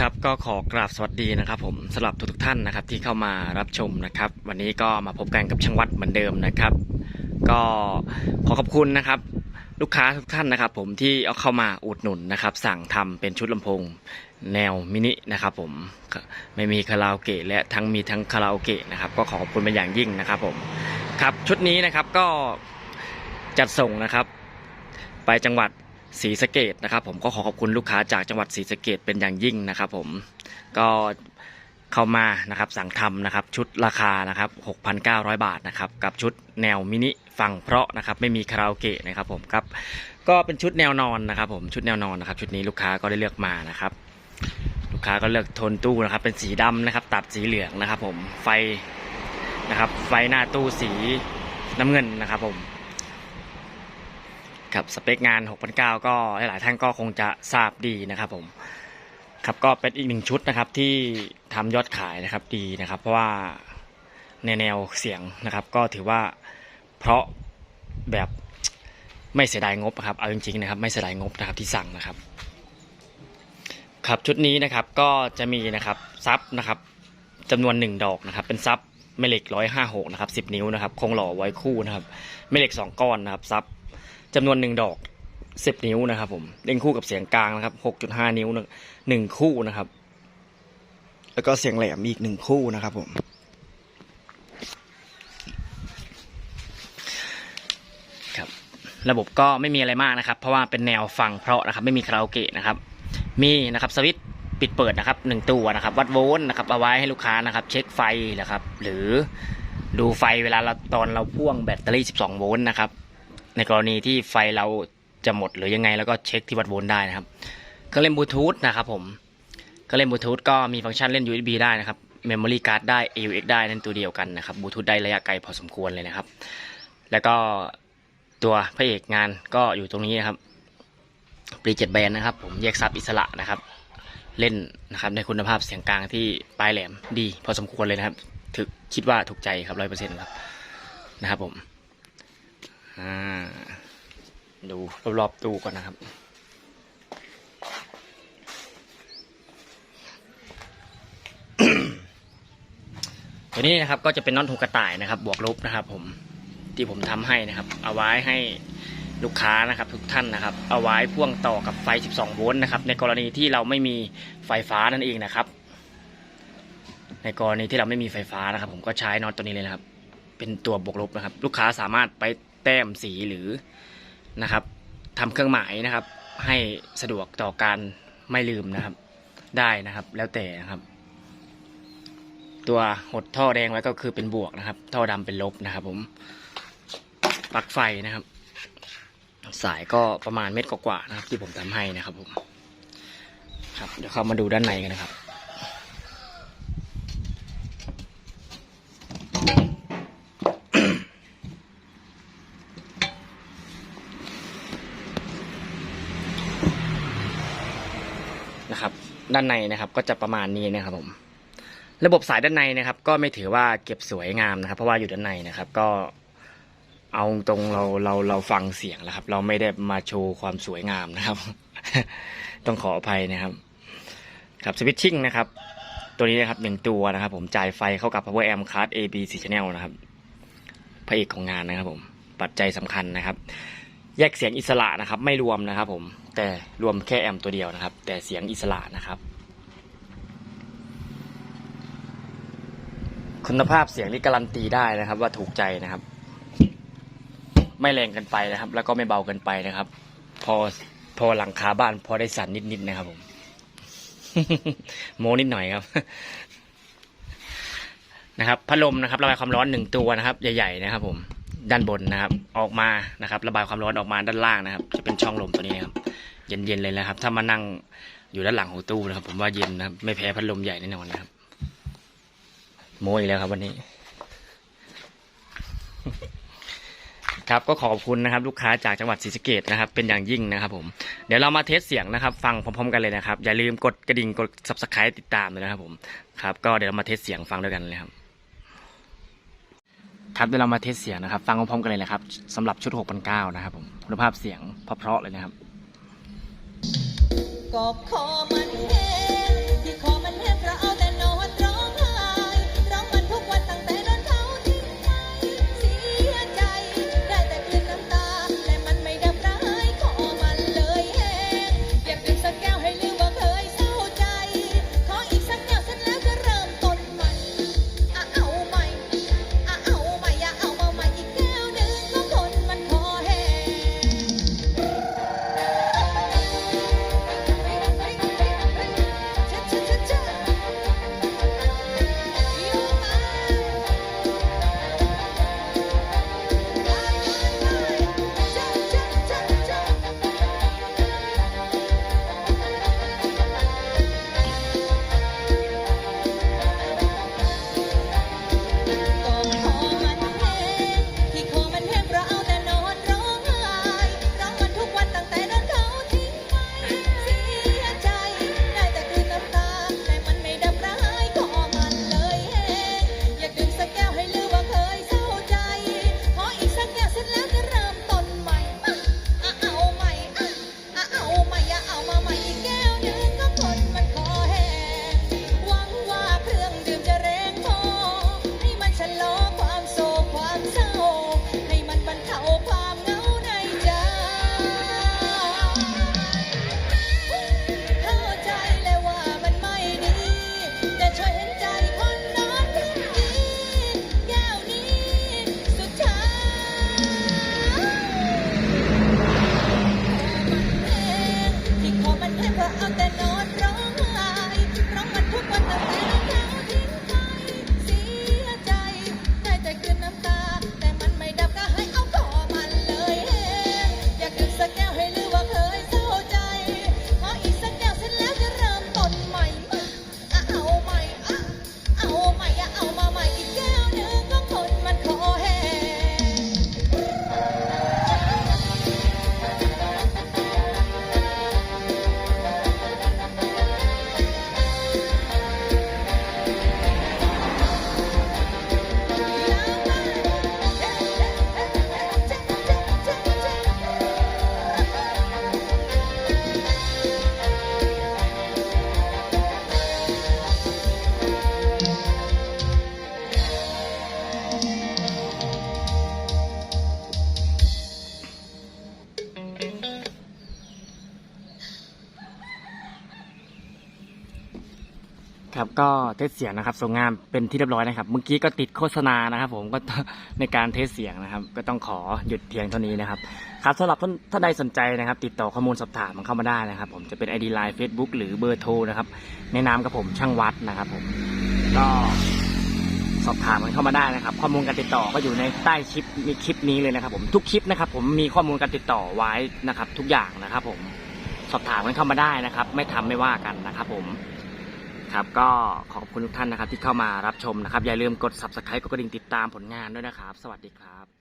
ครับก็ขอกราบสวัสดีนะครับผมสำหรับทุกๆท่านนะครับที่เข้ามารับชมนะครับ วันนี้ก็มาพบกันกับช่างวัดเหมือนเดิมนะครับ ก็ขอขอบคุณนะครับ ลูกค้าทุกท่านนะครับ ผมที่เอาเข้ามาอุดหนุนนะครับ สั่งทำเป็นชุดลำโพงแนวมินินะครับ ผมไม่มีคาราโอเกะและทั้งมีทั้งคาราโอเกะนะครับ ก็ขอขอบคุณเป็นอย่างยิ่งนะครับ ผมครับชุดนี้นะครับก็จัดส่งนะครับ ไปจังหวัด ศรีสะเกดนะครับผมก็ขอขอบคุณลูกค้าจากจังหวัดศรีสะเกดเป็นอย่างยิ่งนะครับผมก็เข้ามานะครับสั่งทำนะครับชุดราคานะครับ 6,900 บาทนะครับกับชุดแนวมินิฟังเพราะนะครับไม่มีคาราโอเกะนะครับผมครับก็เป็นชุดแนวนอนนะครับผมชุดแนวนอนนะครับชุดนี้ลูกค้าก็ได้เลือกมานะครับ ลูกค้าก็เลือกโทนตู้นะครับเป็นสีดำนะครับตัดสีเหลืองนะครับผมไฟนะครับไฟหน้าตู้สีน้ำเงินนะครับผม ครับสเปคงาน 6,900 ก็หลายๆท่านก็คงจะทราบดีนะครับผมครับก็เป็นอีกหนึ่งชุดนะครับที่ทำยอดขายนะครับดีนะครับ เพราะว่าในแนวเสียงนะครับ ก็ถือว่าเพราะแบบไม่เสียดายงบนะครับเอาจริงๆนะครับไม่เสียดายงบนะครับที่สั่งนะครับ ครับชุดนี้นะครับก็จะมีนะครับซับนะครับจำนวนหนึ่งดอกนะครับ เป็นซับแม่เหล็กร้อยห้าหกนะครับสิบนิ้วนะครับคงหล่อไว้คู่นะครับแม่เหล็กสองก้อนนะครับซับ จำนวนหนึ่งดอกสิบนิ้วนะครับ ผมเล่นคู่กับเสียงกลางนะครับหกจุดห้านิ้วหนึ่งคู่นะครับ แล้วก็เสียงแหลมอีกหนึ่งคู่นะครับ ผม ครับ ระบบก็ไม่มีอะไรมากนะครับ เพราะว่าเป็นแนวฟังเพราะนะครับ ไม่มีคาราโอเกะนะครับ มีนะครับสวิตช์ปิดเปิดนะครับหนึ่งตัวนะครับ วัดโวลต์นะครับเอาไว้ให้ลูกค้านะครับ เช็คไฟนะครับ หรือดูไฟเวลาเราตอนเราพ่วงแบตเตอรี่ 12 โวลต์นะครับ ในกรณีที่ไฟเราจะหมดหรือยังไงแล้วก็เช็คที่วัดโวลต์ได้นะครับเครื่องเล่นบลูทูธนะครับผมเครื่องเล่นบลูทูธก็มีฟังก์ชันเล่น USB ได้นะครับเมมโมรี่การ์ดได้ AUX ได้นั่นตัวเดียวกันนะครับบลูทูธได้ระยะไกลพอสมควรเลยนะครับ แล้วก็ตัวพระเอกงานก็อยู่ตรงนี้นะครับปรีเจ็ดแบนนะครับ ผมแยกซับอิสระนะครับ เล่นนะครับในคุณภาพเสียงกลางที่ปลายแหลมดี พอสมควรเลยนะครับ ถึกคิดว่าถูกใจครับร้อยเปอร์เซ็นต์ครับนะครับผม อ่า ดูรอบๆตู้ก่อนนะครับ ตัวนี้นะครับก็จะเป็นน็อตหูกระต่ายนะครับ บวกลบนะครับ ผมที่ผมทำให้นะครับ เอาไว้ให้ลูกค้านะครับ ทุกท่านนะครับ เอาไว้พ่วงต่อกับไฟ 12 โวลต์นะครับ ในกรณีที่เราไม่มีไฟฟ้านั่นเองนะครับ ในกรณีที่เราไม่มีไฟฟ้านะครับ ผมก็ใช้น็อตตัวนี้เลยนะครับ เป็นตัวบวกลบนะครับ ลูกค้าสามารถไป ต้มสีหรือนะครับทำเครื่องหมายนะครับ ให้สะดวกต่อการไม่ลืมนะครับ ได้นะครับ แล้วแต่นะครับ ตัวหดท่อแดงไว้ก็คือเป็นบวกนะครับ ท่อดำเป็นลบนะครับ ผมปลั๊กไฟนะครับ สายก็ประมาณเม็ดกว่าๆนะครับ ที่ผมทำให้นะครับผมครับเดี๋ยวเข้ามาดูด้านในกันนะครับ นะครับ ด้านในนะครับ ก็จะประมาณนี้นะครับผม ระบบสายด้านในนะครับ ก็ไม่ถือว่าเก็บสวยงามนะครับ เพราะว่าอยู่ด้านในนะครับ ก็เอาตรงเราเราเราฟังเสียงแล้วครับ เราไม่ได้มาโชว์ความสวยงามนะครับ ต้องขออภัยนะครับ ครับสวิตชิ่งนะครับ ตัวนี้นะครับหนึ่งตัวนะครับ ผมจ่ายไฟเข้ากับ power amp card A B C channel นะครับพระเอกของงานนะครับ ผมปัจจัยสำคัญนะครับ แยกเสียงอิสระนะครับ ไม่รวมนะครับ ผม แต่รวมแค่แอมตัวเดียวนะครับ แต่เสียงอิสระนะครับ คุณภาพเสียงนี่การันตีได้นะครับ ว่าถูกใจนะครับ ไม่แรงเกินไปนะครับ แล้วก็ไม่เบาเกินไปนะครับ พอพอหลังคาบ้าน พอได้สั่นนิดๆนะครับ ผม โมนิดหน่อยครับนะครับพัดลมนะครับระบายความร้อนหนึ่งตัวนะครับ ใหญ่ ๆ นะครับผม ด้านบนนะครับ ออกมานะครับ ระบายความร้อนออกมาด้านล่างนะครับ จะเป็นช่องลมตัวนี้นะครับ เย็นๆเลยนะครับ ถ้ามานั่งอยู่ด้านหลังของตู้นะครับ ผมว่าเย็นนะครับ ไม่แพ้พัดลมใหญ่แน่นอนนะครับโมอีกแล้วครับวันนี้ ครับก็ขอบคุณนะครับ ลูกค้าจากจังหวัดศรีสะเกดนะครับ เป็นอย่างยิ่งนะครับ ผมเดี๋ยวเรามาเทสเสียงนะครับ ฟังพร้อมๆกันเลยนะครับ อย่าลืมกดกระดิ่งกด subscribe ติดตามเลยนะครับ ผมครับ ก็เดี๋ยวเรามาเทสเสียงฟังด้วยกันเลยครับ ครับเดี๋ยวเรามาเทสเสียงนะครับ ฟังพร้อมๆกันเลยนะครับสำหรับชุด6,009นะครับผมคุณภาพเสียงเพราะๆเลยนะครับก็ขอมันเห็นที่คอมันแห้งเพระอา ครับก็เทสเสียงนะครับส่งงานเป็นที่เรียบร้อยนะครับ เมื่อกี้ก็ติดโฆษณานะครับ ผมก็ในการเทสเสียงนะครับ ก็ต้องขอหยุดเพียงเท่านี้นะครับ ครับสำหรับท่านท่าใดสนใจนะครับ ติดต่อข้อมูลสอบถามมันเข้ามาได้นะครับ ผมจะเป็น ID Line Facebook หรือเบอร์โทรนะครับในนามกับผมช่างวัดนะครับ ผมก็สอบถามมันเข้ามาได้นะครับ ข้อมูลการติดต่อก็อยู่ในใต้คลิปมีคลิปนี้เลยนะครับ ผมทุกคลิปนะครับ ผมมีข้อมูลการติดต่อไว้นะครับ ทุกอย่างนะครับ ผมสอบถามกันเข้ามาได้นะครับ ไม่ทำไม่ว่ากันนะครับ ผม ครับก็ขอบคุณทุกท่านนะครับที่เข้ามารับชมนะครับ อย่าลืมกด subscribe กดกระดิ่งติดตามผลงานด้วยนะครับ สวัสดีครับ